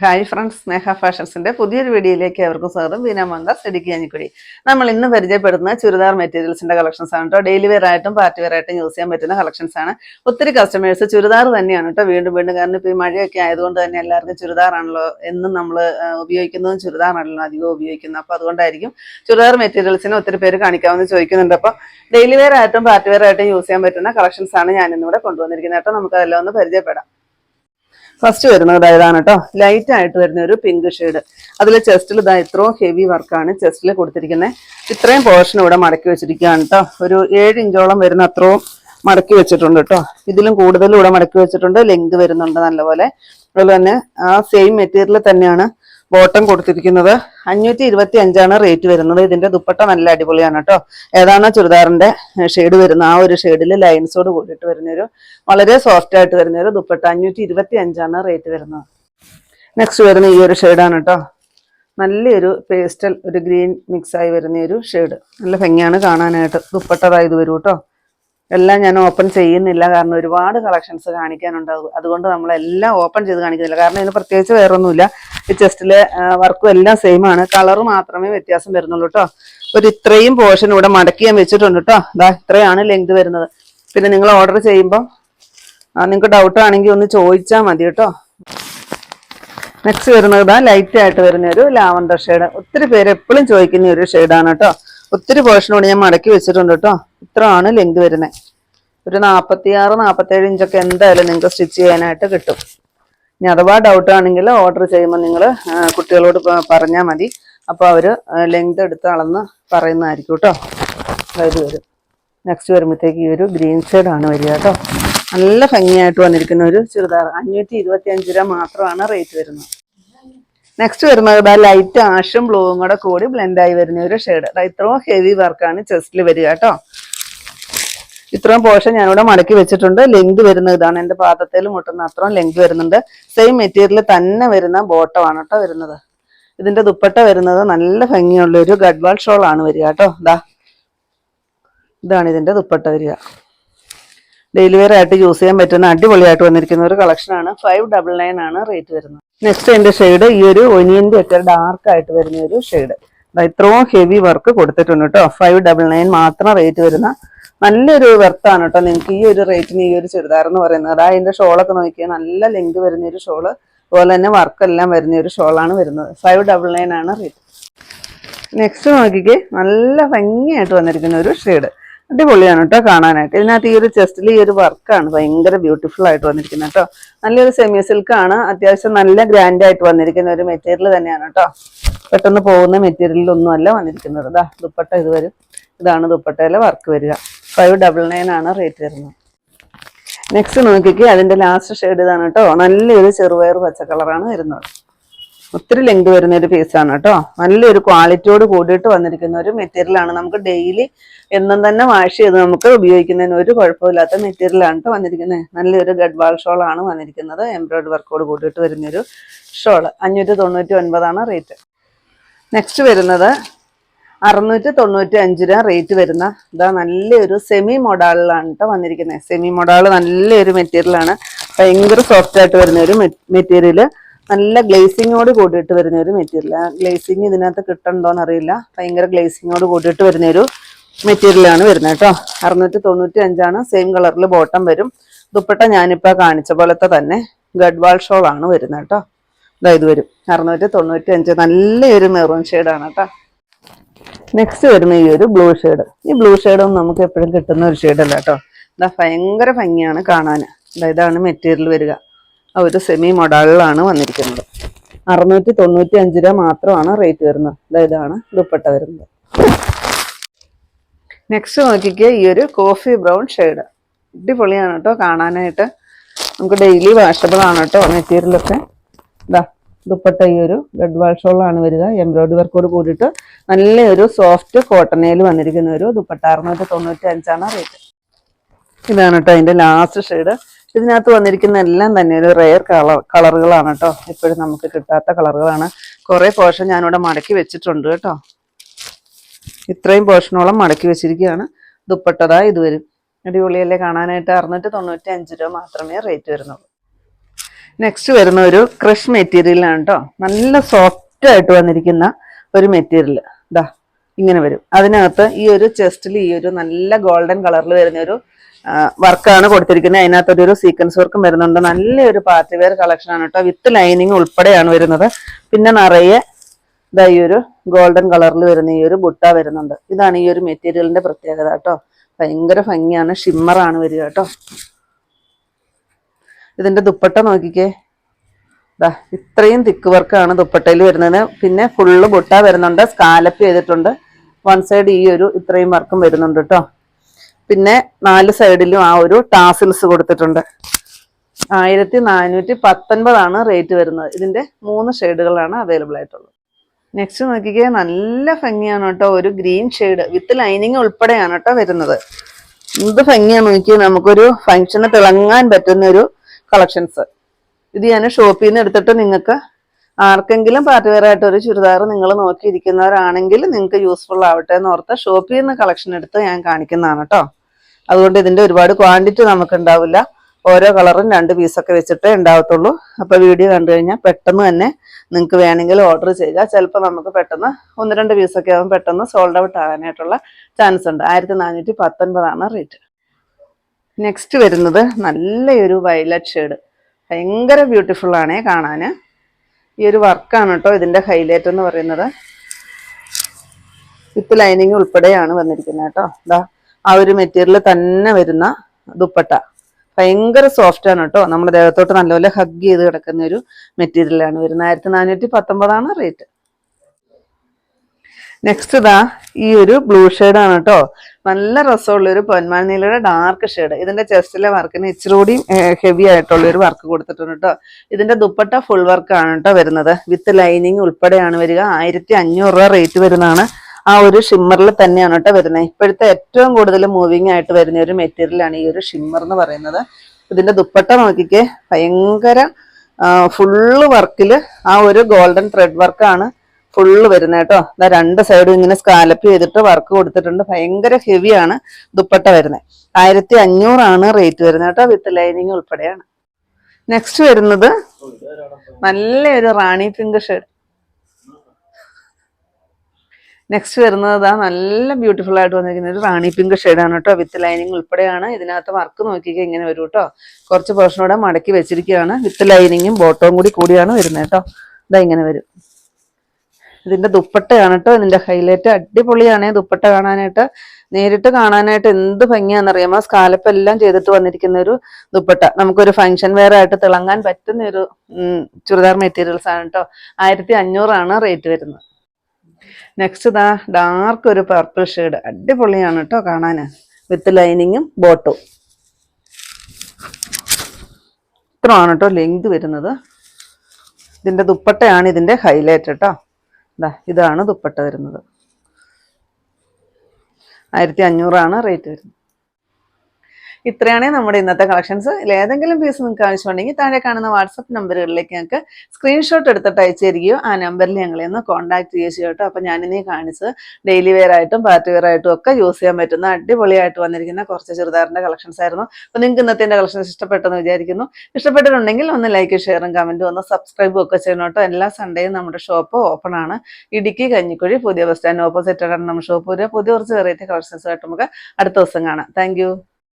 Hi friends സ്നേഹ ഫാഷൻസിന്റെ പുതിയൊരു വീഡിയോയിലേക്ക് അവർക്കും സ്വാഗതം. ബീന സ്റ്റഡിക്ക് ഇടുക്കി അഞ്ഞിക്കുഴി നമ്മൾ ഇന്ന് പരിചയപ്പെടുന്ന ചുരിദാർ മെറ്റീരിയൽസിന്റെ കളക്ഷൻസ് ആണ് കേട്ടോ ഡെയിലി വെയർ ആയിട്ടും പാർട്ടി വെയർ ആയിട്ടും യൂസ് ചെയ്യാൻ പറ്റുന്ന കളക്ഷൻസ് ആണ്. ഒത്തിരി കസ്റ്റമേഴ്സ് ചുരിദാർ തന്നെയാണ് കേട്ടോ വീണ്ടും വീണ്ടും. കാരണം ഇപ്പോൾ ഈ മഴയൊക്കെ ആയതുകൊണ്ട് തന്നെ എല്ലാവർക്കും ചുരിദാറാണല്ലോ എന്നും നമ്മൾ ഉപയോഗിക്കുന്നതും ചുരിദാറാണല്ലോ അധികം ഉപയോഗിക്കുന്നത്. അപ്പോൾ അതുകൊണ്ടായിരിക്കും ചുരിദാർ മെറ്റീരിയൽസിന് ഒത്തിരി പേര് കാണിക്കാമെന്ന് ചോദിക്കുന്നുണ്ട്. അപ്പോൾ ഡെയിലി വെയർ ആയിട്ടും പാർട്ടി വെയർ ആയിട്ടും യൂസ് ചെയ്യാൻ പറ്റുന്ന കളക്ഷൻസ് ആണ് ഞാൻ ഇന്നിവിടെ കൊണ്ടുവന്നിരിക്കുന്നത്. കേട്ടോ നമുക്ക് അതെല്ലാം ഒന്ന് പരിചയപ്പെടാം. ഫസ്റ്റ് വരുന്നത് ഇതാണ് കേട്ടോ ലൈറ്റ് ആയിട്ട് വരുന്ന ഒരു പിങ്ക് ഷെയ്ഡ് അതിൽ ചെസ്റ്റിൽ ഇതാ ഇത്രയും ഹെവി വർക്കാണ് ചെസ്റ്റിൽ കൊടുത്തിരിക്കുന്നത് ഇത്രയും പോർഷൻ ഇവിടെ മടക്കി വെച്ചിരിക്കുകയാണ് കേട്ടോ ഒരു ഏഴ് ഇഞ്ചോളം വരുന്ന അത്രയും മടക്കി വെച്ചിട്ടുണ്ട് കേട്ടോ ഇതിലും കൂടുതലും ഇവിടെ മടക്കി വെച്ചിട്ടുണ്ട്. ലെങ്ത് വരുന്നുണ്ട് നല്ലപോലെ. അതുപോലെ തന്നെ ആ സെയിം മെറ്റീരിയൽ തന്നെയാണ് ബോട്ടം കൊടുത്തിരിക്കുന്നത്. അഞ്ഞൂറ്റി ഇരുപത്തി അഞ്ചാണ് റേറ്റ് വരുന്നത്. ഇതിന്റെ ദുപ്പട്ട നല്ല അടിപൊളിയാണ് കേട്ടോ ഏതാണ് ചുരിദാറിന്റെ ഷെയ്ഡ് വരുന്ന ആ ഒരു ഷെയ്ഡിൽ ലൈൻസോട് കൂടിയിട്ട് വരുന്ന ഒരു വളരെ സോഫ്റ്റ് ആയിട്ട് വരുന്ന ഒരു ദുപ്പട്ട. അഞ്ഞൂറ്റി ഇരുപത്തി അഞ്ചാണ് റേറ്റ് വരുന്നത്. നെക്സ്റ്റ് വരുന്ന ഈ ഒരു ഷെയ്ഡാണ് കേട്ടോ നല്ലൊരു പേസ്റ്റൽ ഒരു ഗ്രീൻ മിക്സ് ആയി വരുന്ന ഒരു ഷെയ്ഡ്. നല്ല ഭംഗിയാണ് കാണാനായിട്ട്. ദുപ്പട്ടതായത് വരും കേട്ടോ എല്ലാം ഞാൻ ഓപ്പൺ ചെയ്യുന്നില്ല. കാരണം ഒരുപാട് കളക്ഷൻസ് കാണിക്കാനുണ്ടാകും അതുകൊണ്ട് നമ്മളെല്ലാം ഓപ്പൺ ചെയ്ത് കാണിക്കുന്നില്ല. കാരണം ഇതിന് പ്രത്യേകിച്ച് വേറൊന്നുമില്ല. ചെസ്റ്റിലെ വർക്കും എല്ലാം സെയിം ആണ്. കളർ മാത്രമേ വ്യത്യാസം വരുന്നുള്ളൂ കേട്ടോ ഒരു ഇത്രയും പോർഷൻ ഇവിടെ മടക്കി ഞാൻ വെച്ചിട്ടുണ്ട് കേട്ടോ ഇതാ ഇത്രയാണ് ലെങ്ത് വരുന്നത്. പിന്നെ നിങ്ങൾ ഓർഡർ ചെയ്യുമ്പോൾ നിങ്ങൾക്ക് ഡൗട്ട് ആണെങ്കിൽ ഒന്ന് ചോദിച്ചാൽ മതി കേട്ടോ നെക്സ്റ്റ് വരുന്നത് ഇതാ ലൈറ്റ് ആയിട്ട് വരുന്ന ഒരു ലാവണ്ടർ ഷെയ്ഡ് ഒത്തിരി പേര് എപ്പോഴും ചോദിക്കുന്ന ഒരു ഷെയ്ഡാണ് കേട്ടോ ഒത്തിരി പോർഷനോട് ഞാൻ മടക്കി വെച്ചിട്ടുണ്ട് കേട്ടോ ഇത്രയാണ് ലെങ്ത് വരുന്നത്. ഒരു നാൽപ്പത്തി ആറ് നാൽപ്പത്തേഴ് ഇഞ്ചൊക്കെ എന്തായാലും നിങ്ങൾക്ക് സ്റ്റിച്ച് ചെയ്യാനായിട്ട് കിട്ടും. ഇനി അഥവാ ഡൗട്ട് ആണെങ്കിൽ ഓർഡർ ചെയ്യുമ്പോൾ നിങ്ങൾ കുട്ടികളോട് പറഞ്ഞാൽ മതി. അപ്പോൾ അവർ ലെങ്ത് എടുത്ത് അളന്ന് പറയുന്നതായിരിക്കും കേട്ടോ അതായത് വരും നെക്സ്റ്റ് വരുമ്പോഴത്തേക്ക് ഈ ഒരു ഗ്രീൻ ഷെയ്ഡാണ് വരിക കേട്ടോ നല്ല ഭംഗിയായിട്ട് വന്നിരിക്കുന്ന ഒരു ചുരിദാർ. അഞ്ഞൂറ്റി ഇരുപത്തി അഞ്ച് രൂപ മാത്രമാണ് റേറ്റ് വരുന്നത്. നെക്സ്റ്റ് വരുന്നത് ഇതാ ലൈറ്റ് ആഷും ബ്ലൂവും കൂടെ കൂടി ബ്ലെൻഡായി വരുന്ന ഒരു ഷെയ്ഡ് ഇത്രയും ഹെവി വർക്കാണ് ചെസ്റ്റിൽ വരിക കേട്ടോ ഇത്രയും പോർഷൻ ഞാനിവിടെ മടക്കി വെച്ചിട്ടുണ്ട്. ലെങ്ത് വരുന്ന ഇതാണ് എന്റെ പാദത്തിൽ മുട്ടുന്ന അത്രയും ലെങ്ത് വരുന്നുണ്ട്. സെയിം മെറ്റീരിയൽ തന്നെ വരുന്ന ബോട്ടമാണ് കേട്ടോ വരുന്നത്. ഇതിന്റെ ദുപ്പട്ട വരുന്നത് നല്ല ഭംഗിയുള്ള ഒരു ഗഡ്വാൾ ഷോൾ ആണ് വരിക കേട്ടോ ഇതാ ഇതാണ് ഇതിന്റെ ദുപ്പട്ട വരിക. ഡെയിലി വെയർ ആയിട്ട് യൂസ് ചെയ്യാൻ പറ്റുന്ന അടിപൊളിയായിട്ട് വന്നിരിക്കുന്ന ഒരു കളക്ഷൻ ആണ്. ഫൈവ് ഡബിൾ നയൻ ആണ് റേറ്റ് വരുന്നത്. നെക്സ്റ്റ് എന്റെ ഷെയ്ഡ് ഈ ഒരു ഒനിയന്റെ ഒക്കെ ഡാർക്ക് ആയിട്ട് വരുന്ന ഒരു ഷെയ്ഡ് ഇത്രയും ഹെവി വർക്ക് കൊടുത്തിട്ടുണ്ട് കേട്ടോ ഫൈവ് ഡബിൾ നയൻ മാത്രം റേറ്റ് വരുന്ന നല്ലൊരു വെർത്താണ് കേട്ടോ നിങ്ങൾക്ക് ഈ ഒരു റേറ്റിന് ഈ ഒരു ചുരിദാർ എന്ന് പറയുന്നത്. അതാ അതിന്റെ ഷോളൊക്കെ നോക്കിയാൽ നല്ല ലെങ്ക് വരുന്ന ഒരു ഷോൾ അതുപോലെ തന്നെ വർക്കെല്ലാം വരുന്ന ഒരു ഷോളാണ് വരുന്നത്. ഫൈവ് ഡബിൾ നയൻ ആണ് റേറ്റ് നെക്സ്റ്റ് നോക്കിക്കേ നല്ല ഭംഗിയായിട്ട് വന്നിരിക്കുന്ന ഒരു ഷെയ്ഡ് അടിപൊളിയാണ് കേട്ടോ കാണാനായിട്ട്. ഇതിനകത്ത് ഈ ഒരു ചെസ്റ്റിൽ ഈ ഒരു വർക്കാണ് ഭയങ്കര ബ്യൂട്ടിഫുൾ ആയിട്ട് വന്നിരിക്കുന്നത് കേട്ടോ നല്ലൊരു സെമി സിൽക്ക് ആണ്. അത്യാവശ്യം നല്ല ഗ്രാൻഡ് ആയിട്ട് വന്നിരിക്കുന്ന ഒരു മെറ്റീരിയൽ തന്നെയാണ് കേട്ടോ പെട്ടെന്ന് പോകുന്ന മെറ്റീരിയലൊന്നും അല്ല വന്നിരിക്കുന്നത്. ഇതാ ദുപ്പട്ട ഇത് വരും. ഇതാണ് ദുപ്പട്ടയിലെ വർക്ക് വരിക. ഫൈവ് ഡബിൾ നയൻ ആണ് റേറ്റ് വരുന്നത്. നെക്സ്റ്റ് നോക്കിക്കേ അതിന്റെ ലാസ്റ്റ് ഷെയ്ഡ് ഇതാണ് കേട്ടോ. നല്ലൊരു ചെറുപയർ പച്ച കളറാണ് വരുന്നത്. ഒത്തിരി ലെങ്ത് വരുന്ന ഒരു പീസാണ് കേട്ടോ. നല്ലൊരു ക്വാളിറ്റിയോട് കൂടിയിട്ട് വന്നിരിക്കുന്ന ഒരു മെറ്റീരിയലാണ് നമുക്ക് ഡെയിലി എന്നും തന്നെ വാഷ് ചെയ്ത് നമുക്ക് ഉപയോഗിക്കുന്നതിന് ഒരു കുഴപ്പമില്ലാത്ത മെറ്റീരിയലാണ് കേട്ടോ വന്നിരിക്കുന്നത്. നല്ലൊരു ഗഡ്വാൾ ഷോൾ ആണ് വന്നിരിക്കുന്നത്. എംബ്രോയിഡറി വർക്കോട് കൂടിയിട്ട് വരുന്നൊരു ഷോൾ അഞ്ഞൂറ്റി തൊണ്ണൂറ്റി ഒൻപതാണ് റേറ്റ് നെക്സ്റ്റ് വരുന്നത് അറുന്നൂറ്റി തൊണ്ണൂറ്റി അഞ്ച് രൂപ റേറ്റ് വരുന്ന ഇതാ നല്ലൊരു സെമി മൊഡാളിലാണ് കേട്ടോ വന്നിരിക്കുന്നത് സെമി മൊഡാൾ നല്ലൊരു മെറ്റീരിയലാണ് ഭയങ്കര സോഫ്റ്റ് ആയിട്ട് വരുന്ന ഒരു മെറ്റീരിയൽ നല്ല ഗ്ലേസിങ്ങോട് കൂടിയിട്ട് വരുന്ന ഒരു മെറ്റീരിയൽ ഗ്ലേസിങ് ഇതിനകത്ത് കിട്ടണ്ടോന്ന് അറിയില്ല. ഭയങ്കര ഗ്ലേസിങ്ങോട് കൂടിയിട്ട് വരുന്ന ഒരു മെറ്റീരിയലാണ് വരുന്നത് കേട്ടോ അറുന്നൂറ്റി തൊണ്ണൂറ്റി അഞ്ചാണ് സെയിം കളറിൽ ബോട്ടം വരും. ദുപ്പട്ട ഞാനിപ്പോൾ കാണിച്ച പോലത്തെ തന്നെ ഗഡ്വാൾ ഷോളാണ് വരുന്നത് കേട്ടോ ഇതാ ഇത് വരും. അറുന്നൂറ്റി തൊണ്ണൂറ്റി അഞ്ച് നല്ലൊരു മെറൂൺ ഷെയ്ഡാണ് കേട്ടോ നെക്സ്റ്റ് വരുന്ന ഈ ഒരു ബ്ലൂ ഷെയ്ഡ് ഈ ബ്ലൂ ഷെയ്ഡും നമുക്ക് എപ്പോഴും കിട്ടുന്ന ഒരു ഷെയ്ഡല്ല കേട്ടോ. ഇതാ ഭയങ്കര ഭംഗിയാണ് കാണാൻ ഇതാ ഇതാണ് മെറ്റീരിയൽ വരിക. ആ ഒരു സെമി മൊഡാളിലാണ് വന്നിരിക്കുന്നത്. അറുന്നൂറ്റി തൊണ്ണൂറ്റി അഞ്ച് രൂപ മാത്രമാണ് റേറ്റ് വരുന്നത്. ഇതാ ഇതാണ് ദുപ്പട്ട വരുന്നത്. നെക്സ്റ്റ് നോക്കിക്കുക ഈ ഒരു കോഫി ബ്രൗൺ ഷെയ്ഡ് അടിപൊളിയാണ് കേട്ടോ കാണാനായിട്ട്. നമുക്ക് ഡെയിലി വാഷബിൾ ആണ് കേട്ടോ മെറ്റീരിയലൊക്കെ ഇതാ ദുപ്പട്ട ഈ ഒരു ഗഡ്വാൾ ഷോളാണ് വരിക. എംബ്രോയിഡറി വർക്കോട് കൂടിയിട്ട് നല്ലൊരു സോഫ്റ്റ് കോട്ടണയിൽ വന്നിരിക്കുന്ന ഒരു ദുപ്പട്ട. അറുന്നൂറ്റി തൊണ്ണൂറ്റി അഞ്ചാണ് റേറ്റ് ഇതാണ് കേട്ടോ അതിന്റെ ലാസ്റ്റ് ഷെയ്ഡ് ഇതിനകത്ത് വന്നിരിക്കുന്ന എല്ലാം തന്നെ ഒരു റെയർ കളർ കളറുകളാണ് കേട്ടോ ഇപ്പോഴും നമുക്ക് കിട്ടാത്ത കളറുകളാണ് കുറേ പോർഷൻ ഞാനിവിടെ മടക്കി വെച്ചിട്ടുണ്ട് കേട്ടോ ഇത്രയും പോർഷനോളം മടക്കി വെച്ചിരിക്കുകയാണ്. ദുപ്പട്ടതാ ഇത് വരും. അടിപൊളിയല്ലേ കാണാനായിട്ട്? അറുന്നൂറ്റി തൊണ്ണൂറ്റി അഞ്ച് രൂപ മാത്രമേ റേറ്റ് വരുന്നുള്ളൂ. നെക്സ്റ്റ് വരുന്ന ഒരു ക്രഷ് മെറ്റീരിയലാണ് കേട്ടോ നല്ല സോഫ്റ്റ് ആയിട്ട് വന്നിരിക്കുന്ന ഒരു മെറ്റീരിയൽ ഇതാ ഇങ്ങനെ വരും. അതിനകത്ത് ഈ ഒരു ചെസ്റ്റിൽ ഈ ഒരു നല്ല ഗോൾഡൻ കളറിൽ വരുന്ന ഒരു വർക്കാണ് കൊടുത്തിരിക്കുന്നത്. അതിനകത്ത് ഒരു സീക്വൻസ് വർക്കും വരുന്നുണ്ട്. നല്ലൊരു പാർട്ടി വെയർ കളക്ഷൻ ആണ് കേട്ടോ വിത്ത് ലൈനിങ് ഉൾപ്പെടെയാണ് വരുന്നത്. പിന്നെ നിറയെ ഇതാ ഈ ഒരു ഗോൾഡൻ കളറിൽ വരുന്ന ഈ ഒരു ബുട്ട വരുന്നുണ്ട്. ഇതാണ് ഈ ഒരു മെറ്റീരിയലിന്റെ പ്രത്യേകത കേട്ടോ ഭയങ്കര ഭംഗിയാണ്. ഷിമ്മറാണ് വരിക കേട്ടോ ഇതിന്റെ ദുപ്പട്ട നോക്കിക്കേ. ഇതാ ഇത്രയും തിക്ക് വർക്കാണ് ദുപ്പട്ടയിൽ വരുന്നത്. പിന്നെ ഫുള്ള് ബുട്ട വരുന്നുണ്ട്. സ്കാലപ്പ് ചെയ്തിട്ടുണ്ട്. വൺ സൈഡ് ഈ ഒരു ഇത്രയും വർക്കും വരുന്നുണ്ട് കേട്ടോ പിന്നെ നാല് സൈഡിലും ആ ഒരു ടാസിൽസ് കൊടുത്തിട്ടുണ്ട്. ആയിരത്തി നാനൂറ്റി പത്തൊൻപതാണ് റേറ്റ് വരുന്നത്. ഇതിന്റെ മൂന്ന് ഷെയ്ഡുകളാണ് അവൈലബിൾ ആയിട്ടുള്ളത്. നെക്സ്റ്റ് നോക്കിക്കേ നല്ല ഭംഗിയാണ് കേട്ടോ ഒരു ഗ്രീൻ ഷെയ്ഡ് വിത്ത് ലൈനിങ് ഉൾപ്പെടെയാണ് കേട്ടോ വരുന്നത്. എന്ത് ഭംഗിയാണ് നോക്കിയാൽ നമുക്കൊരു ഫംഗ്ഷന് തിളങ്ങാൻ പറ്റുന്ന ഒരു കളക്ഷൻസ്. ഇത് ഞാൻ ഷോപ്പിൽ നിന്ന് എടുത്തിട്ട് നിങ്ങൾക്ക് ആർക്കെങ്കിലും പാർട്ടി വെയർ ആയിട്ട് ഒരു ചുരിദാർ നിങ്ങൾ നോക്കിയിരിക്കുന്നവരാണെങ്കിൽ നിങ്ങൾക്ക് യൂസ്ഫുൾ ആവട്ടെ എന്ന് ഓർത്ത് ഷോപ്പിൽ നിന്ന് കളക്ഷൻ എടുത്ത് ഞാൻ കാണിക്കുന്നതാണ് കേട്ടോ അതുകൊണ്ട് ഇതിന്റെ ഒരുപാട് ക്വാണ്ടിറ്റി നമുക്ക് ഉണ്ടാവില്ല ഓരോ കളറും രണ്ട് പീസൊക്കെ വെച്ചിട്ടേ ഉണ്ടാവത്തുള്ളൂ. അപ്പൊ വീഡിയോ കണ്ടു കഴിഞ്ഞാൽ പെട്ടെന്ന് തന്നെ നിങ്ങൾക്ക് വേണമെങ്കിൽ ഓർഡർ ചെയ്യുക. ചിലപ്പോൾ നമുക്ക് പെട്ടെന്ന് ഒന്ന് രണ്ട് പീസൊക്കെ ആകുമ്പോൾ പെട്ടെന്ന് സോൾഡ് ഔട്ട് ആകാനായിട്ടുള്ള ചാൻസ് ഉണ്ട്. ആയിരത്തി റേറ്റ് നെക്സ്റ്റ് വരുന്നത് നല്ലൊരു വയലറ്റ് ഷെയ്ഡ് ഭയങ്കര ബ്യൂട്ടിഫുൾ ആണ് കാണാൻ ഈ ഒരു വർക്കാണ് കേട്ടോ ഇതിന്റെ ഹൈലൈറ്റ് എന്ന് പറയുന്നത്. വിത്ത് ലൈനിങ് ഉൾപ്പെടെയാണ് വന്നിരിക്കുന്നത് കേട്ടോ ഇതാ ആ ഒരു മെറ്റീരിയൽ തന്നെ വരുന്ന ദുപ്പട്ട. ഭയങ്കര സോഫ്റ്റ് ആണ് കേട്ടോ നമ്മുടെ ദേഹത്തോട്ട് നല്ലപോലെ ഹഗ് ചെയ്ത് കിടക്കുന്ന ഒരു മെറ്റീരിയലാണ് വരുന്നത്. ആയിരത്തി നാനൂറ്റി പത്തൊമ്പതാണ് റേറ്റ് നെക്സ്റ്റ് ഇതാ ഈ ഒരു ബ്ലൂ ആണ് കേട്ടോ നല്ല രസമുള്ള ഒരു പൊന്മാൻ നീലയുടെ ഡാർക്ക് ഷെയ്ഡ് ഇതിന്റെ ചെസ്റ്റിലെ വർക്കിന് ഇച്ചിരി കൂടി ഹെവി ആയിട്ടുള്ള ഒരു വർക്ക് കൊടുത്തിട്ടുണ്ട് കേട്ടോ ഇതിന്റെ ദുപ്പട്ട ഫുൾ വർക്ക് ആണ് കേട്ടോ വരുന്നത്. വിത്ത് ലൈനിങ് ഉൾപ്പെടെയാണ് വരിക. ആയിരത്തി അഞ്ഞൂറ് രൂപ റേറ്റ് വരുന്നതാണ്. ആ ഒരു ഷിമ്മറിൽ തന്നെയാണ് കേട്ടോ വരുന്നത്. ഇപ്പോഴത്തെ ഏറ്റവും കൂടുതൽ മൂവിങ് ആയിട്ട് വരുന്ന ഒരു മെറ്റീരിയലാണ് ഈ ഒരു ഷിമ്മർ എന്ന് പറയുന്നത്. ഇതിന്റെ ദുപ്പട്ട നോക്കിക്കേ ഭയങ്കര ഫുള്ള് വർക്കിൽ ആ ഒരു ഗോൾഡൻ ത്രെഡ് വർക്കാണ് ഫുള്ള് വരുന്നത് കേട്ടോ. ഇതാ രണ്ട് സൈഡും ഇങ്ങനെ സ്കാലപ്പ് ചെയ്തിട്ട് വർക്ക് കൊടുത്തിട്ടുണ്ട്. ഭയങ്കര ഹെവിയാണ് ദുപ്പട്ട വരുന്നത്. ആയിരത്തി അഞ്ഞൂറാണ് റേറ്റ് വരുന്നത് കേട്ടോ വിത്ത് ലൈനിങ് ഉൾപ്പെടെയാണ്. നെക്സ്റ്റ് വരുന്നത് നല്ലൊരു റാണി പിങ്ക് ഷെയ്ഡ് നെക്സ്റ്റ് വരുന്നത് ഇതാ നല്ല ബ്യൂട്ടിഫുൾ ആയിട്ട് വന്നിരിക്കുന്ന ഒരു റാണി പിങ്ക് ആണ് കേട്ടോ വിത്ത് ലൈനിങ് ഉൾപ്പെടെയാണ്. ഇതിനകത്ത് വർക്ക് നോക്കിക്കുക ഇങ്ങനെ വരും കേട്ടോ. കുറച്ച് പോർഷനോടെ മടക്കി വെച്ചിരിക്കുകയാണ്. വിത്ത് ലൈനിങ്ങും ബോട്ടവും കൂടി കൂടിയാണ് വരുന്നത് കേട്ടോ. ഇതാ ഇങ്ങനെ വരും. ഇതിന്റെ ദുപ്പട്ടയാണ് കേട്ടോ ഇതിന്റെ ഹൈലൈറ്റ് അടിപൊളിയാണ് ദുപ്പട്ട കാണാനായിട്ട്. നേരിട്ട് കാണാനായിട്ട് എന്ത് ഭംഗിയാണെന്നറിയാമോ സ്കാലപ്പ് എല്ലാം ചെയ്തിട്ട് വന്നിരിക്കുന്ന ഒരു ദുപ്പട്ട. നമുക്കൊരു ഫംഗ്ഷൻ വെയർ ആയിട്ട് തിളങ്ങാൻ പറ്റുന്ന ഒരു ചുരിദാർ മെറ്റീരിയൽസ് ആണ് കേട്ടോ ആയിരത്തി അഞ്ഞൂറാണ് റേറ്റ് വരുന്നത്. നെക്സ്റ്റ് ഇതാ ഡാർക്ക് ഒരു പർപ്പിൾ ഷെയ്ഡ് അടിപൊളിയാണ് കേട്ടോ കാണാൻ വിത്ത് ലൈനിങ്ങും ബോട്ടും ഇത്രയാണ് കേട്ടോ ലെങ്ത് വരുന്നത്. ഇതിന്റെ ദുപ്പട്ടയാണ് ഇതിന്റെ ഹൈലൈറ്റ് കേട്ടോ ഇതാ ഇതാണ് ദുപ്പട്ട വരുന്നത്. ആയിരത്തി അഞ്ഞൂറാണ് റേറ്റ് വരുന്നത്. ഇത്രയാണ് നമ്മുടെ ഇന്നത്തെ കളക്ഷൻസ് ഏതെങ്കിലും പീസ് നിങ്ങൾക്ക് ആവശ്യമുണ്ടെങ്കിൽ താഴെ കാണുന്ന വാട്സപ്പ് നമ്പറുകളിലേക്ക് ഞങ്ങൾക്ക് സ്ക്രീൻഷോട്ട് എടുത്തിട്ട് അയച്ചു തരികയോ ആ നമ്പറിൽ ഞങ്ങളെ ഒന്ന് കോൺടാക്ട് ചെയ്യുക കേട്ടോ അപ്പോൾ ഞാനിനി കാണിച്ച് ഡെയിലി വെയർ ആയിട്ടും പാർട്ടി വെയർ ആയിട്ടും ഒക്കെ യൂസ് ചെയ്യാൻ പറ്റുന്ന അടിപൊളിയായിട്ട് വന്നിരിക്കുന്ന കുറച്ച് ചുരിദാറിന്റെ കളക്ഷൻസ് ആയിരുന്നു. അപ്പോൾ നിങ്ങൾക്ക് ഇന്നത്തെ കളക്ഷൻസ് ഇഷ്ടപ്പെട്ടെന്ന് വിചാരിക്കുന്നു. ഇഷ്ടപ്പെട്ടിട്ടുണ്ടെങ്കിൽ ഒന്ന് ലൈക്ക് ഷെയറും കമന്റും ഒന്ന് സബ്സ്ക്രൈബും ഒക്കെ ചെയ്യണം കേട്ടോ. എല്ലാ സൺഡേയും നമ്മുടെ ഷോപ്പ് ഓപ്പൺ ആണ്. ഇടുക്കി കഞ്ഞിക്കുഴി പുതിയ ബസ് സ്റ്റാൻഡ് ഓപ്പോസിറ്റ് ആണ് നമ്മുടെ ഷോപ്പ് പുതിയ കുറച്ച് വെറൈറ്റി കളക്ഷൻസ് ആയിട്ട് നമുക്ക് അടുത്ത ദിവസം കാണാം. താങ്ക്